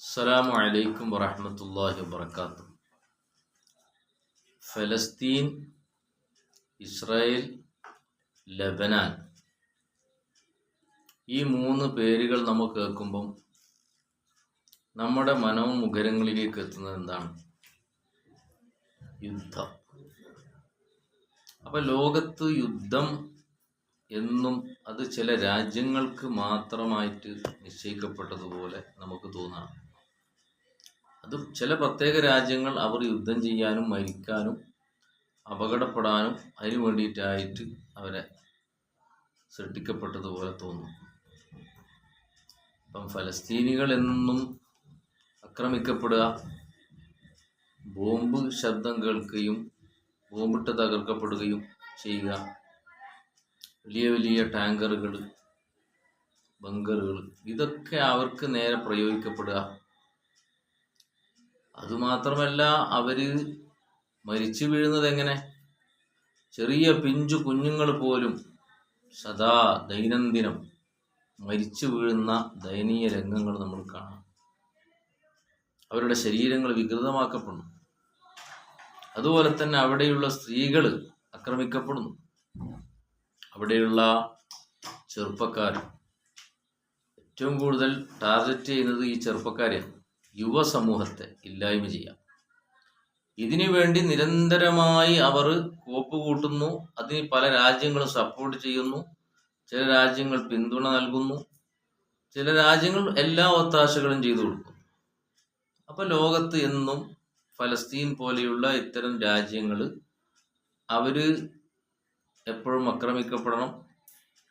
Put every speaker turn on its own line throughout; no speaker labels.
അസ്സലാമു അലൈക്കും വറഹ്മത്തുള്ളാഹി വബറകാതുഹു. ഫലസ്തീൻ ഇസ്രായേൽ ലബനാൻ. ഈ മൂന്ന് പേരുകൾ നമ്മൾ കേൾക്കുമ്പം നമ്മുടെ മനവും മുഖരങ്ങളിലേക്ക് എത്തുന്നത് എന്താണ്? യുദ്ധം. അപ്പം ലോകത്ത് യുദ്ധം എന്നും അത് ചില രാജ്യങ്ങൾക്ക് മാത്രമായിട്ട് നിശ്ചയിക്കപ്പെട്ടതുപോലെ നമുക്ക് തോന്നാം അത് ചില പ്രത്യേക രാജ്യങ്ങൾ അവർ യുദ്ധം ചെയ്യാനും മരിക്കാനും അപകടപ്പെടാനും അതിനു വേണ്ടിയിട്ടായിട്ട് അവരെ സൃഷ്ടിക്കപ്പെട്ടതുപോലെ തോന്നും. അപ്പം ഫലസ്തീനികൾ എന്നും ആക്രമിക്കപ്പെടുക ബോംബ് ശബ്ദം കേൾക്കുകയും ബോംബിട്ട് തകർക്കപ്പെടുകയും ചെയ്യുക വലിയ വലിയ ടാങ്കറുകൾ ബങ്കറുകൾ ഇതൊക്കെ അവർക്ക് നേരെ പ്രയോഗിക്കപ്പെടുക. അതുമാത്രമല്ല അവർ മരിച്ചു വീഴുന്നത് എങ്ങനെ ചെറിയ പിഞ്ചു കുഞ്ഞുങ്ങൾ പോലും സദാ ദൈനംദിനം മരിച്ചു വീഴുന്ന ദയനീയ രംഗങ്ങൾ നമ്മൾ കാണാം. അവരുടെ ശരീരങ്ങൾ വികൃതമാക്കപ്പെടുന്നു. അതുപോലെ തന്നെ അവിടെയുള്ള സ്ത്രീകൾ ആക്രമിക്കപ്പെടുന്നു. അവിടെയുള്ള ചെറുപ്പക്കാർ ഏറ്റവും കൂടുതൽ ടാർഗറ്റ് ചെയ്യുന്നത് ഈ ചെറുപ്പക്കാരെയാണ്. യുവസമൂഹത്തെ ഇല്ലായ്മ ചെയ്യാം. ഇതിനു വേണ്ടി നിരന്തരമായി അവർ കോപ്പ് കൂട്ടുന്നു. അതിന് പല രാജ്യങ്ങളും സപ്പോർട്ട് ചെയ്യുന്നു. ചില രാജ്യങ്ങൾ പിന്തുണ നൽകുന്നു. ചില രാജ്യങ്ങൾ എല്ലാ ഒത്താശകളും ചെയ്തു കൊടുക്കുന്നു. അപ്പൊ ലോകത്ത് എന്നും ഫലസ്തീൻ പോലെയുള്ള ഇത്തരം രാജ്യങ്ങൾ അവർ എപ്പോഴും ആക്രമിക്കപ്പെടണം.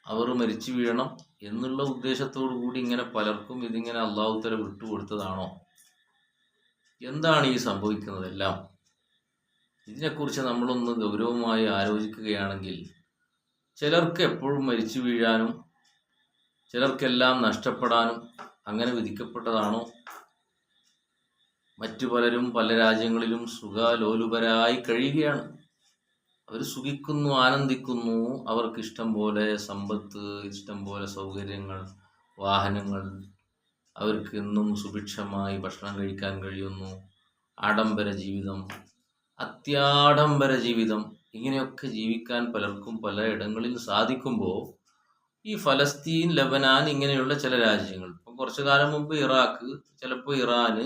അവർ മരിച്ചു വീഴണം എന്നുള്ള ഉദ്ദേശത്തോടു കൂടി ഇങ്ങനെ പലർക്കും ഇതിങ്ങനെ അള്ളാഹുത്തല വിട്ടുകൊടുത്തതാണോ? എന്താണ് ഈ സംഭവിക്കുന്നതെല്ലാം? ഇതിനെക്കുറിച്ച് നമ്മളൊന്ന് ഗൗരവമായി ആലോചിക്കുകയാണെങ്കിൽ ചിലർക്ക് എപ്പോഴും മരിച്ചു വീഴാനും ചിലർക്കെല്ലാം നഷ്ടപ്പെടാനും അങ്ങനെ വിധിക്കപ്പെട്ടതാണോ? മറ്റു പലരും പല രാജ്യങ്ങളിലും സുഖലോലുപരായി കഴിയുകയാണ്. അവർ സുഖിക്കുന്നു ആനന്ദിക്കുന്നു. അവർക്ക് ഇഷ്ടം പോലെ സമ്പത്ത് ഇഷ്ടം പോലെ സൗകര്യങ്ങൾ വാഹനങ്ങൾ അവർക്ക് എന്നും സുഭിക്ഷമായി ഭക്ഷണം കഴിക്കാൻ കഴിയുന്നു. ആഡംബര ജീവിതം അത്യാഡംബര ജീവിതം ഇങ്ങനെയൊക്കെ ജീവിക്കാൻ പലർക്കും പല ഇടങ്ങളിൽ സാധിക്കുമ്പോൾ ഈ ഫലസ്തീൻ ലബനാൻ ഇങ്ങനെയുള്ള ചില രാജ്യങ്ങൾ ഇപ്പം കുറച്ചു കാലം മുമ്പ് ഇറാഖ് ചിലപ്പോൾ ഇറാന്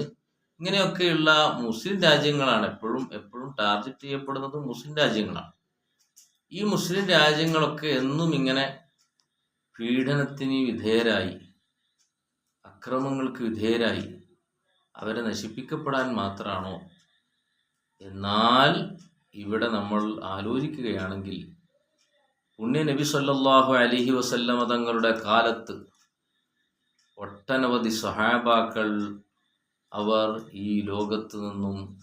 ഇങ്ങനെയൊക്കെയുള്ള മുസ്ലിം രാജ്യങ്ങളാണ് എപ്പോഴും എപ്പോഴും ടാർഗറ്റ് ചെയ്യപ്പെടുന്നത് മുസ്ലിം രാജ്യങ്ങളാണ്. ഈ മുസ്ലിം രാജ്യങ്ങളൊക്കെ എന്നും ഇങ്ങനെ പീഡനത്തിന് വിധേയരായി. അക്രമങ്ങൾക്ക് വിധേയരായി. അവരെ നശിപ്പിക്കപ്പെടാൻ മാത്രമാണോ? എന്നാൽ ഇവിടെ നമ്മൾ ആലോചിക്കുകയാണെങ്കിൽ പുണ്യ നബി സല്ലാഹു അലിഹി വസല്ലമ തങ്ങളുടെ കാലത്ത് ഒട്ടനവധി സഹാബാക്കൾ അവർ ഈ ലോകത്ത് നിന്നും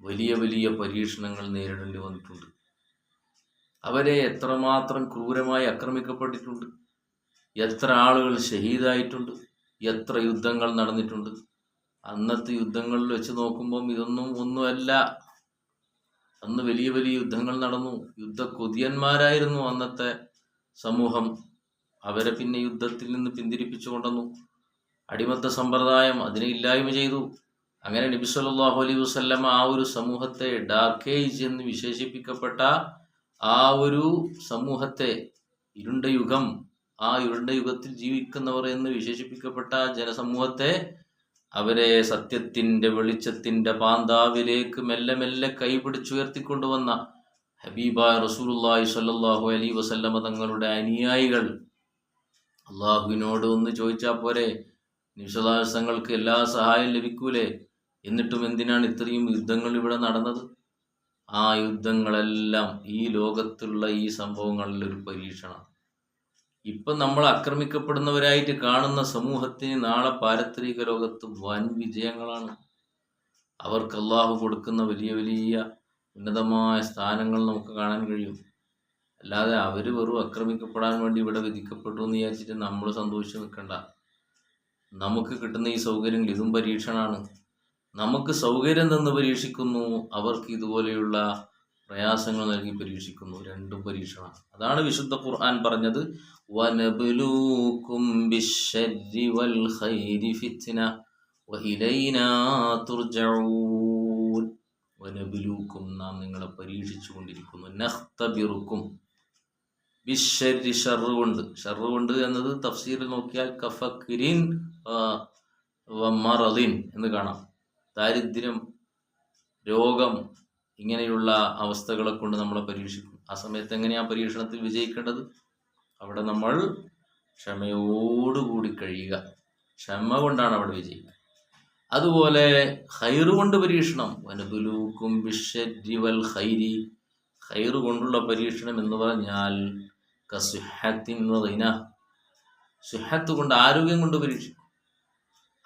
വലിയ വലിയ പരീക്ഷണങ്ങൾ നേരിടേണ്ടി വന്നിട്ടുണ്ട്. അവരെ എത്രമാത്രം ക്രൂരമായി ആക്രമിക്കപ്പെട്ടിട്ടുണ്ട്. എത്ര ആളുകൾ ഷഹീദായിട്ടുണ്ട്. എത്ര യുദ്ധങ്ങൾ നടന്നിട്ടുണ്ട്. അന്നത്തെ യുദ്ധങ്ങളിൽ വെച്ച് നോക്കുമ്പോൾ ഇതൊന്നും ഒന്നുമല്ല. അന്ന് വലിയ വലിയ യുദ്ധങ്ങൾ നടന്നു. യുദ്ധ കൊതിയന്മാരായിരുന്നു അന്നത്തെ സമൂഹം. അവരെ പിന്നെ യുദ്ധത്തിൽ നിന്ന് പിന്തിരിപ്പിച്ചു കൊണ്ടുവന്നു. അടിമത്ത സമ്പ്രദായം അതിനെ ഇല്ലായ്മ ചെയ്തു. അങ്ങനെ നബി സല്ലല്ലാഹു അലൈഹി വസല്ലമ ആ ഒരു സമൂഹത്തെ ഡാർക്ക് ഏജ് എന്ന് വിശേഷിപ്പിക്കപ്പെട്ട ആ ഒരു സമൂഹത്തെ ഇരുണ്ട യുഗം ആ ഇരുണ്ട യുഗത്തിൽ ജീവിക്കുന്നവർ എന്ന് വിശേഷിപ്പിക്കപ്പെട്ട ജനസമൂഹത്തെ അവരെ സത്യത്തിന്റെ വെളിച്ചത്തിന്റെ പാന്താവിലേക്ക് മെല്ലെ മെല്ലെ കൈപിടിച്ചുയർത്തിക്കൊണ്ടുവന്ന ഹബീബ റസൂലുള്ളാഹി സ്വല്ലല്ലാഹു അലൈഹി വസല്ലമ തങ്ങളുടെ അനുയായികൾ. അള്ളാഹുവിനോട് ഒന്ന് ചോദിച്ചാൽ പോരെ? നിമിഷദാസങ്ങൾക്ക് എല്ലാ സഹായം ലഭിക്കൂലേ? എന്നിട്ടും എന്തിനാണ് ഇത്രയും യുദ്ധങ്ങൾ ഇവിടെ നടന്നത്? ആ യുദ്ധങ്ങളെല്ലാം ഈ ലോകത്തുള്ള ഈ സംഭവങ്ങളിൽ ഒരു പരീക്ഷണം. ഇപ്പം നമ്മൾ ആക്രമിക്കപ്പെടുന്നവരായിട്ട് കാണുന്ന സമൂഹത്തിന് നാളെ പാരത്രിക ലോകത്ത് വൻ വിജയങ്ങളാണ്. അവർക്ക് അള്ളാഹു കൊടുക്കുന്ന വലിയ വലിയ ഉന്നതമായ സ്ഥാനങ്ങൾ നമുക്ക് കാണാൻ കഴിയും. അല്ലാതെ അവർ വെറും ആക്രമിക്കപ്പെടാൻ വേണ്ടി ഇവിടെ വിധിക്കപ്പെട്ടു എന്ന് വിചാരിച്ചിട്ട് നമ്മൾ സന്തോഷിച്ച് നിൽക്കണ്ട നമുക്ക് കിട്ടുന്ന ഈ സൗകര്യങ്ങൾ ഇതും പരീക്ഷണമാണ് നമുക്ക് സൗകര്യം തന്ന് പരീക്ഷിക്കുന്നു. അവർക്ക് ഇതുപോലെയുള്ള പ്രയാസങ്ങൾ നൽകി പരീക്ഷിക്കുന്നു. രണ്ടും പരീക്ഷണമാണ്. അതാണ് വിശുദ്ധ ഖുർആൻ പറഞ്ഞത്. വനബിലൂക്കും നാം നിങ്ങളെ പരീക്ഷിച്ചു കൊണ്ടിരിക്കുന്നു നഹ്തബിറുക്കും ബിഷരി ഷർറ് കൊണ്ട് ഷർറ് കൊണ്ട് എന്നത് തഫ്സീറിൽ നോക്കിയാൽ കഫക്കിരിൻ വമറലിൻ എന്ന് കാണാം. ദാരിദ്ര്യം രോഗം ഇങ്ങനെയുള്ള അവസ്ഥകളെ കൊണ്ട് നമ്മളെ പരീക്ഷിക്കും. ആ സമയത്ത് എങ്ങനെയാണ് പരീക്ഷണത്തിൽ വിജയിക്കേണ്ടത്? അവിടെ നമ്മൾ ക്ഷമയോടുകൂടി കഴിയുക. ക്ഷമ കൊണ്ടാണ് അവിടെ വിജയിക്കുക. അതുപോലെ ഹൈറ് കൊണ്ട് പരീക്ഷണം. വനബുലൂക്കും വൽ ഹൈരി ഹൈറ് കൊണ്ടുള്ള പരീക്ഷണം എന്ന് പറഞ്ഞാൽ സുഹത്ത് കൊണ്ട് ആരോഗ്യം കൊണ്ട് പരീക്ഷിക്കും.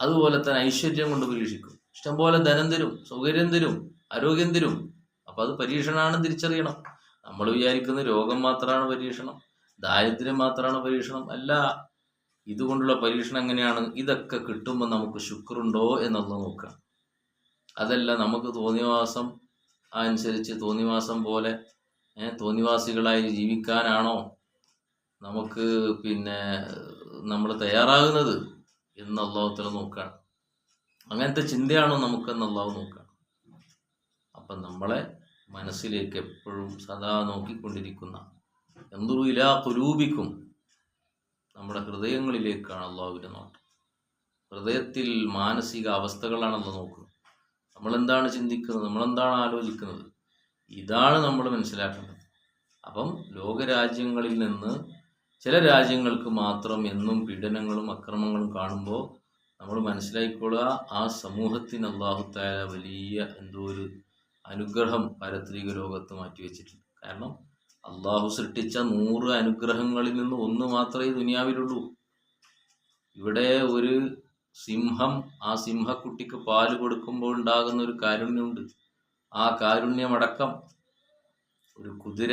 അതുപോലെ തന്നെ ഐശ്വര്യം കൊണ്ട് പരീക്ഷിക്കും. ഇഷ്ടംപോലെ ധനം തരും സൗകര്യം തരും ആരോഗ്യം തരും. അപ്പോൾ അത് പരീക്ഷണമാണെന്ന് തിരിച്ചറിയണം. നമ്മൾ വിചാരിക്കുന്ന രോഗം മാത്രമാണ് പരീക്ഷണം ദാരിദ്ര്യം മാത്രമാണ് പരീക്ഷണം. അല്ല ഇതുകൊണ്ടുള്ള പരീക്ഷണം എങ്ങനെയാണ്? ഇതൊക്കെ കിട്ടുമ്പോൾ നമുക്ക് ശുക്രുണ്ടോ എന്നുള്ളത് നോക്കുക അതല്ല നമുക്ക് തോന്നിവാസം അനുസരിച്ച് തോന്നിവാസം പോലെ തോന്നിവാസികളായി ജീവിക്കാനാണോ നമുക്ക് പിന്നെ നമ്മൾ തയ്യാറാകുന്നത് എന്ന് അള്ളാഹുത്തല നോക്കുകയാണ് അങ്ങനത്തെ ചിന്തയാണോ നമുക്ക് അള്ളാഹു നോക്കുകയാണ് അപ്പം നമ്മളെ മനസ്സിലേക്ക് എപ്പോഴും സദാ നോക്കിക്കൊണ്ടിരിക്കുന്ന എന്തൊരു ഇലാ കുരൂപിക്കും നമ്മുടെ ഹൃദയങ്ങളിലേക്കാണ് അള്ളാഹുവിന്റെ നോട്ടം. ഹൃദയത്തിൽ മാനസിക അവസ്ഥകളാണല്ലോ നോക്കുന്നത് നമ്മളെന്താണ് ചിന്തിക്കുന്നത്? നമ്മളെന്താണ് ആലോചിക്കുന്നത്? ഇതാണ് നമ്മൾ മനസ്സിലാക്കേണ്ടത്. അപ്പം ലോകരാജ്യങ്ങളിൽ നിന്ന് ചില രാജ്യങ്ങൾക്ക് മാത്രം എന്നും പീഡനങ്ങളും അക്രമങ്ങളും കാണുമ്പോൾ നമ്മൾ മനസ്സിലാക്കിക്കൊള്ളുക ആ സമൂഹത്തിന് അള്ളാഹുത്തായ വലിയ എന്തോ ഒരു അനുഗ്രഹം പാരത്രിക ലോകത്ത് മാറ്റിവെച്ചിട്ടുണ്ട് കാരണം അള്ളാഹു സൃഷ്ടിച്ച നൂറ് അനുഗ്രഹങ്ങളിൽ നിന്ന് ഒന്ന് മാത്രമേ ദുനിയാവിലുള്ളൂ. ഇവിടെ ഒരു സിംഹം ആ സിംഹക്കുട്ടിക്ക് പാൽ കൊടുക്കുമ്പോൾ ഉണ്ടാകുന്ന ഒരു കാരുണ്യമുണ്ട്. ആ കാരുണ്യമടക്കം ഒരു കുതിര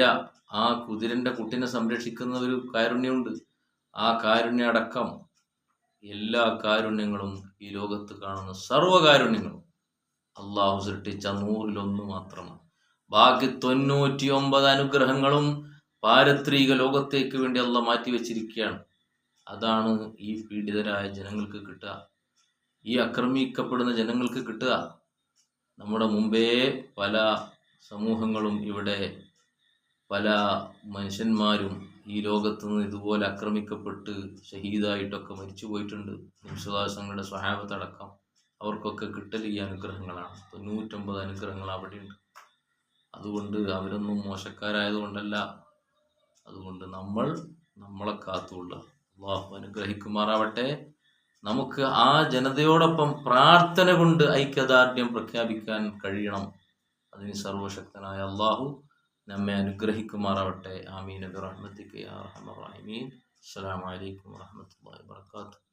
ആ കുതിരന്റെ കുട്ടിനെ സംരക്ഷിക്കുന്ന ഒരു കാരുണ്യമുണ്ട്. ആ കാരുണ്യ അടക്കം എല്ലാ കാരുണ്യങ്ങളും ഈ ലോകത്ത് കാണുന്ന സർവകാരുണ്യങ്ങളും അള്ളാഹു സൃഷ്ടിച്ച നൂറിലൊന്ന് മാത്രമാണ്. ബാക്കി തൊണ്ണൂറ്റി ഒമ്പത് അനുഗ്രഹങ്ങളും പാരത്രിക ലോകത്തേക്ക് വേണ്ടി അള്ള മാറ്റി വെച്ചിരിക്കുകയാണ് അതാണ് ഈ പീഡിതരായ ജനങ്ങൾക്ക് കിട്ടുക. ഈ ആക്രമിക്കപ്പെടുന്ന ജനങ്ങൾക്ക് കിട്ടുക. നമ്മുടെ മുമ്പേ പല സമൂഹങ്ങളും ഇവിടെ പല മനുഷ്യന്മാരും ഈ ലോകത്ത് നിന്ന് ഇതുപോലെ അക്രമിക്കപ്പെട്ട് ഷഹീദായിട്ടൊക്കെ മരിച്ചു പോയിട്ടുണ്ട് നിമിഷദാസങ്ങളുടെ സ്വഹാബത്തടക്കം അവർക്കൊക്കെ കിട്ടൽ ഈ അനുഗ്രഹങ്ങളാണ്. തൊണ്ണൂറ്റൊമ്പത് അനുഗ്രഹങ്ങൾ അവിടെയുണ്ട്. അതുകൊണ്ട് അവരൊന്നും മോശക്കാരായതുകൊണ്ടല്ല. അതുകൊണ്ട് നമ്മൾ നമ്മളെ കാത്തുകൊള്ളുക. അള്ളാഹു അനുഗ്രഹിക്കുമാറാവട്ടെ. നമുക്ക് ആ ജനതയോടൊപ്പം പ്രാർത്ഥന കൊണ്ട് ഐക്യദാർഢ്യം പ്രഖ്യാപിക്കാൻ കഴിയണം. അതിന് സർവശക്തനായ അള്ളാഹു നമ്മെ അനുഗ്രഹിക്കുമാറാവട്ടെ. ആമീൻ. നബി റഹ്മത്തിക്ക് യാ റഹ്മർ റഹീമീൻ. അസ്സലാമു അലൈക്കും വറഹ്മത്തുള്ളാഹി വബറകാതുഹു.